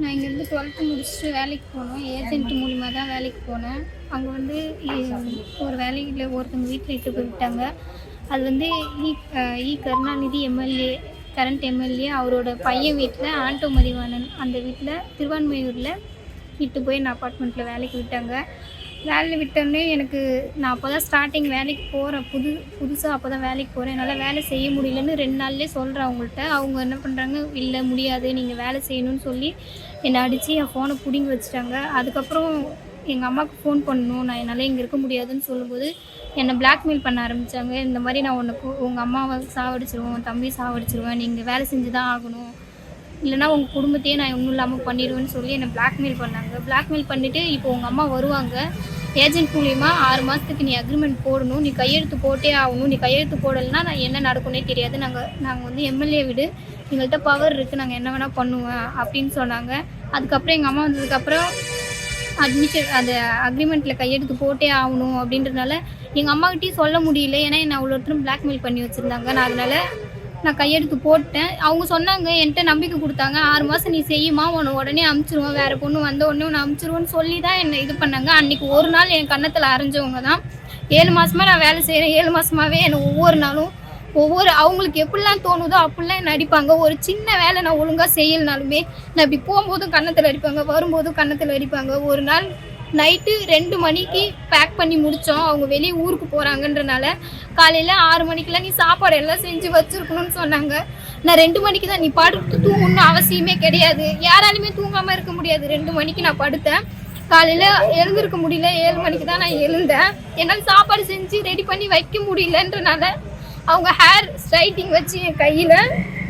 நான் இங்கேருந்து டுவெல்த்து முடிச்சுட்டு வேலைக்கு போனோம். ஏஜென்ட் மூலிமா தான் வேலைக்கு போனேன். அங்கே வந்து ஒரு வேலையில் ஒருத்தவங்க வீட்டில் இட்டு போய் விட்டாங்க அது வந்து இ இ கருணாநிதி எம்எல்ஏ கரண்ட் எம்எல்ஏ அவரோட பையன் வீட்டில் ஆண்டோ மதிவாணன் அந்த வீட்டில் திருவான்மையூரில் இட்டு போய் நான் அப்பார்ட்மெண்ட்டில் வேலைக்கு விட்டாங்க. வேலையில் விட்டோடனே எனக்கு நான் அப்போ தான் ஸ்டார்டிங் வேலைக்கு போகிறேன் புது புதுசாக அப்போ தான் வேலைக்கு போகிறேன் என்னால் வேலை செய்ய முடியலன்னு ரெண்டு நாள்லேயே சொல்கிறேன் அவங்கள்ட்ட. அவங்க என்ன பண்ணுறாங்க இல்லை முடியாது. நீங்கள் வேலை செய்யணும்னு சொல்லி என்னை அடித்து என் ஃபோனை பிடுங்கி வச்சுட்டாங்க. அதுக்கப்புறம் எங்கள் அம்மாவுக்கு ஃபோன் பண்ணணும். நான் என்னால் இங்கே இருக்க முடியாதுன்னு சொல்லும்போது என்னை பிளாக்மெயில் பண்ண ஆரம்பித்தாங்க இந்த மாதிரி நான் உனக்கு உங்கள் அம்மாவை சாவடிச்சிருவேன் தம்பி சாவடிச்சிருவேன். நீங்கள் வேலை செஞ்சு தான் ஆகணும். இல்லைனா உங்கள் குடும்பத்தையே நான் ஒன்றும் இல்லாமல் பண்ணிடுவேன்னு சொல்லி என்னை பிளாக்மெயில் பண்ணாங்க. பிளாக்மெயில் பண்ணிவிட்டு இப்போ உங்கள் அம்மா வருவாங்க. ஏஜென்ட் மூலிமா ஆறு மாதத்துக்கு நீ அக்ரிமெண்ட் போடணும். நீ கையெழுத்து போட்டே ஆகணும். நீ கையெழுத்து போடலைன்னா நான் என்ன நடக்கும்னே தெரியாது. நாங்கள் நாங்கள் வந்து எம்எல்ஏ விடு. எங்கள்கிட்ட பவர் இருக்குது நாங்கள் என்ன வேணால் பண்ணுவேன் அப்படின்னு சொன்னாங்க. அதுக்கப்புறம் எங்கள் அம்மா வந்ததுக்கப்புறம் அட்மிஷன் அந்த அக்ரிமெண்ட்டில் கையெழுத்து போட்டே ஆகணும் அப்படின்றதுனால எங்கள் அம்மாக்கிட்டேயும் சொல்ல முடியல. ஏன்னா என்னை அவ்வளோ ஒருத்தரும் பிளாக்மெயில் பண்ணி வச்சுருந்தாங்க. நான் அதனால் நான் கையெடுத்து போட்டேன். அவங்க சொன்னாங்க என்கிட்ட நம்பிக்கை கொடுத்தாங்க. ஆறு மாதம் நீ செய்யுமா? உன்னை உடனே அமுச்சிருவோம். வேறு பொண்ணு வந்த உடனே உன்னை அமுச்சிருவோன்னு சொல்லி தான் என்னை இது பண்ணாங்க. அன்றைக்கி ஒரு நாள் என் கன்னத்தில் அரைஞ்சவங்க தான். ஏழு மாதமாக நான் வேலை செய்கிறேன் ஏழு மாதமாகவே என்னை ஒவ்வொரு நாளும் ஒவ்வொரு அவங்களுக்கு எப்படிலாம் தோணுதோ அப்படிலாம் நடிப்பாங்க அடிப்பாங்க. ஒரு சின்ன வேலை நான் ஒழுங்காக செய்யலனாலுமே நான் இப்படி போகும்போதும் கன்னத்தில் அடிப்பாங்க வரும்போதும் கன்னத்தில் அடிப்பாங்க. ஒரு நாள் நைட்டு ரெண்டு மணிக்கு பேக் பண்ணி முடித்தோம் அவங்க வெளியே ஊருக்கு போகிறாங்கன்றனால காலையில் ஆறு மணிக்கெல்லாம் நீ சாப்பாடு எல்லாம் செஞ்சு வச்சுருக்கணும்னு சொன்னாங்க. நான் ரெண்டு மணிக்கு தான் நீ படுத்து தூங்கணும்னு அவசியமே கிடையாது. யாராலுமே தூங்காமல் இருக்க முடியாது. ரெண்டு மணிக்கு நான் படுத்தேன். காலையில் எழுந்திருக்க முடியல. ஏழு மணிக்கு தான் நான் எழுந்தேன். என்னால் சாப்பாடு செஞ்சு ரெடி பண்ணி வைக்க முடியலன்றனால அவங்க ஹேர் ஸ்ட்ரைட்டிங் வச்சு என் கையில்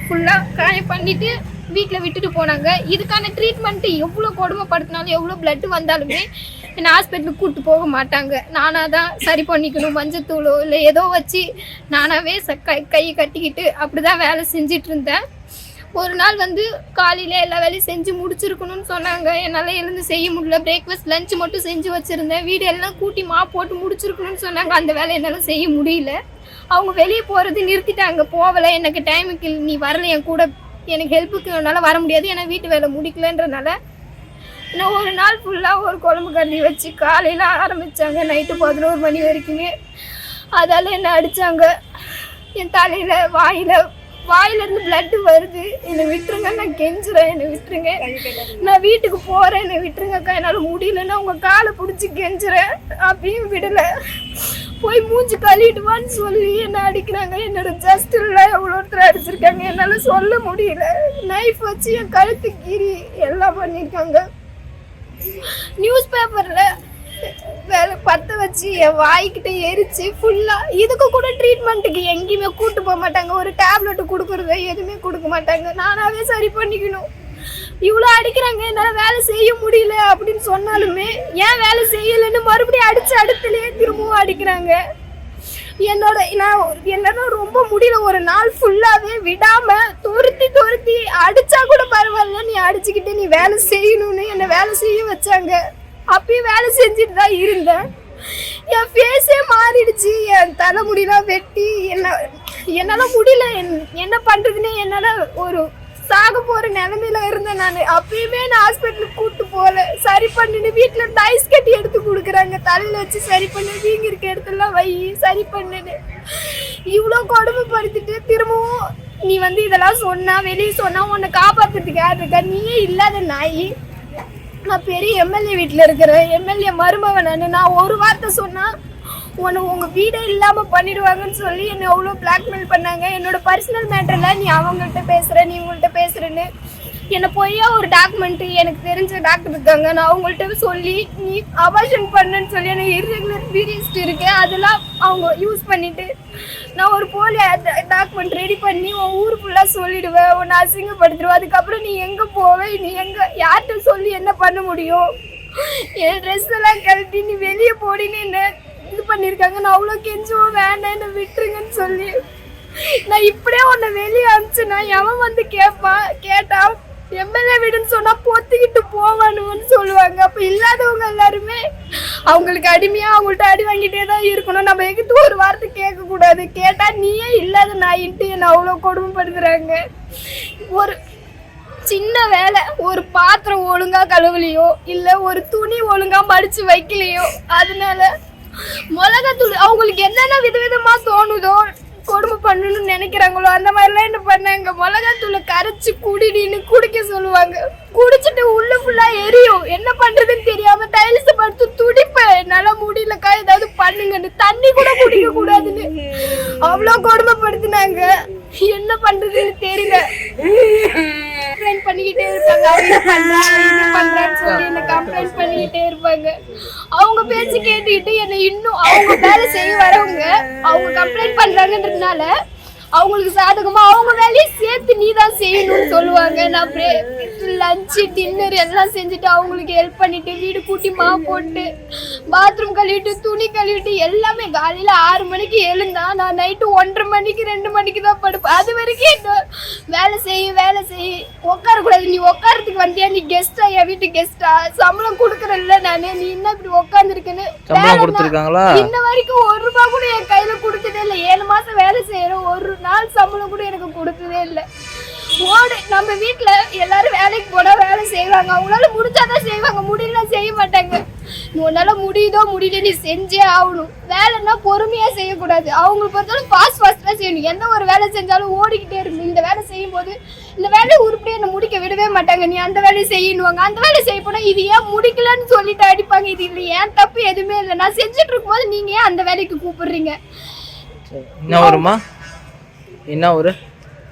ஃபுல்லாக காய பண்ணிவிட்டு வீட்டில் விட்டுட்டு போனாங்க. இதுக்கான ட்ரீட்மெண்ட்டு எவ்வளோ கொடுமைப்படுத்தினாலும் எவ்வளோ பிளட் வந்தாலுமே என்னை ஹாஸ்பிட்டலுக்கு கூப்பிட்டு போக மாட்டாங்க. நானாக தான் சரி பண்ணிக்கணும் மஞ்சத்தூளோ இல்லை ஏதோ வச்சு நானாகவே ச கை கையை கட்டிக்கிட்டு அப்படி தான் வேலை செஞ்சிட்டு இருந்தேன். ஒரு நாள் வந்து காலையில் எல்லா வேலையும் செஞ்சு முடிச்சிருக்கணும்னு சொன்னாங்க. என்னால் எழுந்து செய்ய முடியல. பிரேக்ஃபாஸ்ட் லஞ்ச் மட்டும் செஞ்சு வச்சுருந்தேன். வீடு எல்லாம் கூட்டி மா போட்டு முடிச்சிருக்கணும்னு சொன்னாங்க. அந்த வேலை என்னால் செய்ய முடியல. அவங்க வெளியே போகிறது நிறுத்திட்டாங்க. போகலை. எனக்கு டைமுக்கு நீ வரல. என் கூட எனக்கு ஹெல்ப்புக்கு என்னால் வர முடியாது. ஏன்னா வீட்டு வேலை முடிக்கலன்றனால நான் ஒரு நாள் ஃபுல்லாக ஒரு குழம்பு கண்ணி வச்சு காலையில் ஆரம்பித்தாங்க நைட்டு பதினோரு மணி வரைக்குமே. அதால் என்னை அடித்தாங்க என் தலையில் வாயில் வாயிலேருந்து பிளட் வருது. என்னை விட்டுருங்க நான் கெஞ்சுறேன் என்னை விட்டுருங்க. நான் வீட்டுக்கு போகிறேன் என்னை விட்டுருங்கக்கா என்னால் முடியலன்னா உங்கள் காலை பிடிச்சி கெஞ்சுறேன். அப்பயும் விடலை. போய் மூஞ்சி கழுவிடுவான்னு சொல்லி என்ன அடிக்கிறாங்க? என்னோட ஜஸ்டில் எவ்வளோ ஒருத்தர் அடிச்சிருக்காங்க? என்னால் சொல்ல முடியல. நைஃப் வச்சு என் கழுத்து கீறி எல்லாம் பண்ணியிருக்காங்க நியூஸ் பேப்பரில் பற்ற வச்சு என் வாய்க்கிட்ட எரிச்சு ஃபுல்லாக இதுக்கு கூட ட்ரீட்மெண்ட்டுக்கு எங்கேயுமே கூட்டு போக மாட்டாங்க. ஒரு டேப்லெட் கொடுக்குறத எதுவுமே கொடுக்க மாட்டாங்க. நானாவே சரி பண்ணிக்கணும். இவ்வளோ அடிக்கிறாங்க. என்னால் வேலை செய்ய முடியல அப்படின்னு சொன்னாலுமே ஏன் வேலை செய்யலைன்னு மறுபடியும் அடித்து அடுத்துலேயே திரும்பவும் அடிக்கிறாங்க. என்னோட நான் என்னால ரொம்ப முடியல. ஒரு நாள் ஃபுல்லாவே விடாம துருத்தி துருத்தி அடிச்சா கூட பரவாயில்ல. நீ அடிச்சுக்கிட்டு நீ வேலை செய்யணும்னு என்னை வேலை செய்ய வச்சாங்க. அப்பயும் வேலை செஞ்சுட்டு தான் இருந்தேன். என் ஃபேஸே மாறிடுச்சு என் தலைமுடிலாம் வெட்டி என்ன என்னால் முடியல. என்- என்ன பண்ணுறதுன்னே என்னால் ஒரு சாக போகிற நிலமையில இருந்தேன் நான். அப்பயுமே நான் ஹாஸ்பிட்டலுக்கு கூப்பிட்டு போகல. சரி பண்ணுன்னு வீட்டில் இருந்து ஐஸ் கட்டி எடுத்து கொடுக்குறாங்க. தலையில் வச்சு சரி பண்ணு வீங்கி இருக்க இடத்துலலாம் வை சரி பண்ணுன்னு. இவ்வளோ கொடுமைப்படுத்திட்டு திரும்பவும் நீ வந்து இதெல்லாம் சொன்னா வெளியே சொன்னா உன்னை காப்பாற்றுறதுக்கு யார் இருக்கா? நீயே இல்லாத நாய். நான் பெரிய எம்எல்ஏ வீட்டில் இருக்கிறேன். எம்எல்ஏ மருமவன் நான் நான் ஒரு வார்த்தை சொன்னால் உன்னை உங்கள் வீடே இல்லாமல் பண்ணிடுவாங்கன்னு சொல்லி என்னை அவ்வளோ பிளாக்மெயில் பண்ணாங்க. என்னோட பர்சனல் மேட்டரில் நீ அவங்கள்ட்ட பேசுகிற நீ உங்கள்கிட்ட பேசுகிறேன்னு என்னை பொய்யா ஒரு டாக்குமெண்ட் எனக்கு தெரிஞ்ச டாக்டர் இருக்காங்க. நான் அவங்கள்ட்ட சொல்லி நீ அபாஷன் பண்ணுன்னு சொல்லி எனக்கு இரெகுலர் பீரியட்ஸ் இருக்கு அதெல்லாம் அவங்க யூஸ் பண்ணிட்டு நான் ஒரு போலி டாக்குமெண்ட் ரெடி பண்ணி உன் ஊர் ஃபுல்லாக சொல்லிடுவேன் உன்னை அசிங்கப்படுத்திடுவேன் அதுக்கப்புறம் நீ எங்கே போவே? நீ எங்கே யார்கிட்ட சொல்லி என்ன பண்ண முடியும்? என் ட்ரெஸ் எல்லாம் கழட்டி நீ வெளியே போடின்னு என்ன இது பண்ணியிருக்காங்க நான் அவ்வளோ கெஞ்சுவோம் வேண்டாம் என்ன விட்டுருங்கன்னு சொல்லி நான் இப்படியே உன்னை வெளியே அனுப்பிச்சேன்னா எவன் வந்து கேட்பான் கேட்டான் எம்எல்ஏ வீடுன்னு சொன்னா பொத்திக்கிட்டு போவானுன்னு சொல்லுவாங்க. அப்ப இல்லாதவங்க எல்லாருமே அவங்களுக்கு அடிமையா அவங்கள்ட்ட அடி வாங்கிட்டே தான் இருக்கணும். நம்ம எங்கிட்ட ஒரு வார்த்தை கேட்க கூடாது கேட்டா நீயே இல்லாத நாயின்ட்டு என்னை அவ்வளோ கொடுமைப்படுத்துறாங்க? ஒரு சின்ன வேலை ஒரு பாத்திரம் ஒழுங்கா கழுவலையோ இல்ல ஒரு துணி ஒழுங்கா மடிச்சு வைக்கலையோ அதனால மிளகாத்தூள் அவங்களுக்கு என்னென்ன விதவிதமா தோணுதோ கொடுமை பண்ணணும்னு நினைக்கிறாங்களோ அந்த மாதிரிலாம் என்ன பண்ணாங்க? மிளகாத்தூளை கரைச்சி குடிடின்னு குடிக்க சொல்லுவாங்க. குடிச்சிட்டு உள்ள ஃபுல்லா எரியும். என்ன பண்றதுன்னு தெரியாம டைல்ஸ் படுத்து துடிப்பேன். என்னால முடியலக்கா ஏதாவது பண்ணுங்கன்னு. தண்ணி கூட குடிக்க கூடாதுன்னு. அவ்வளோ கொடுமைப்படுத்தினாங்க. என்ன பண்றதுன்னு தெரியல. கம்ப்ளைண்ட் பண்ணிக்கிட்டே இருப்பாங்க. அவங்க சொல்லி என்ன கம்ப்ளைண்ட் பண்ணிக்கிட்டே இருப்பாங்க. அவங்க பேச்சு கேட்டுக்கிட்டு என்னை இன்னும் அவங்க வேலை செய்ய வரவங்க அவங்க கம்ப்ளைண்ட் பண்றாங்கன்றதுனால அவங்களுக்கு சாதகமா அவங்க வேலையை சேர்த்து நீ தான் செய்யணும்னு சொல்லுவாங்க. நான் லஞ்சு டின்னர் எல்லாம் செஞ்சுட்டு அவங்களுக்கு ஹெல்ப் பண்ணிட்டு வீடு கூட்டி மா போட்டு பாத்ரூம் கழுவிட்டு துணி கழுவிட்டு எல்லாமே காலையில ஆறு மணிக்கு எழுந்தா நான் நைட்டு ஒன்றரை மணிக்கு ரெண்டு மணிக்கு தான் படுப்பேன். அது வரைக்கும் வேலை செய் வேலை செய். உட்காரக்கூடாது. நீ உட்காரத்துக்கு வந்தியா? நீ கெஸ்டா என் வீட்டு கெஸ்டா சம்பளம் கொடுக்குறேன்ல நானு. நீ என்ன இப்படி உட்காந்துருக்குன்னு இன்ன வரைக்கும் ஒரு ரூபாய் கூட என் கையில கொடுத்ததே இல்லை. ஏழு மாசம் வேலை செய்யறோம் ஒரு நாள் சம்பளம் கூட எனக்கு கொடுத்ததே இல்லை. ஓடு. நம்ம வீட்டுல எல்லாரும் வேலைக்கு போனா வேலை செய்வாங்க. அவங்களால முடிஞ்சாதான் செய்வாங்க. முடியல செய்ய மாட்டாங்க. உன்னால முடியுதோ முடியல நீ செஞ்சே ஆகணும். வேலைன்னா பொறுமையா செய்யக்கூடாது. அவங்களுக்கு பொறுத்தவரை ஃபாஸ்ட் ஃபாஸ்டா செய்யணும். எந்த ஒரு வேலை செஞ்சாலும் ஓடிக்கிட்டே இருக்கணும் இந்த வேலை செய்யும் போது இந்த வேலையை உருப்படியா என்ன முடிக்க விடவே மாட்டாங்க. நீ அந்த வேலையை செய்யணுவாங்க. அந்த வேலையை செய்ய போனா இது ஏன் முடிக்கலன்னு சொல்லிட்டு அடிப்பாங்க. இது இல்லை ஏன் தப்பு எதுவுமே இல்லை. நான் செஞ்சுட்டு இருக்கும்போது நீங்க ஏன் அந்த வேலைக்கு கூப்பிடுறீங்க? என்ன வருமா என்ன ஒரு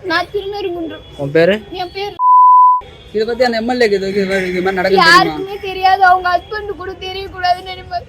நான் திருநெருங்குன்றம் உன் பேரு? என் பேர் இதை பத்தி அந்த எம்எல்ஏக்கு இது இது மாதிரி நடக்குது யாருக்குமே தெரியாது. அவங்க ஹஸ்பண்ட் கூட தெரியக்கூடாதுன்னு நினைப்பாங்க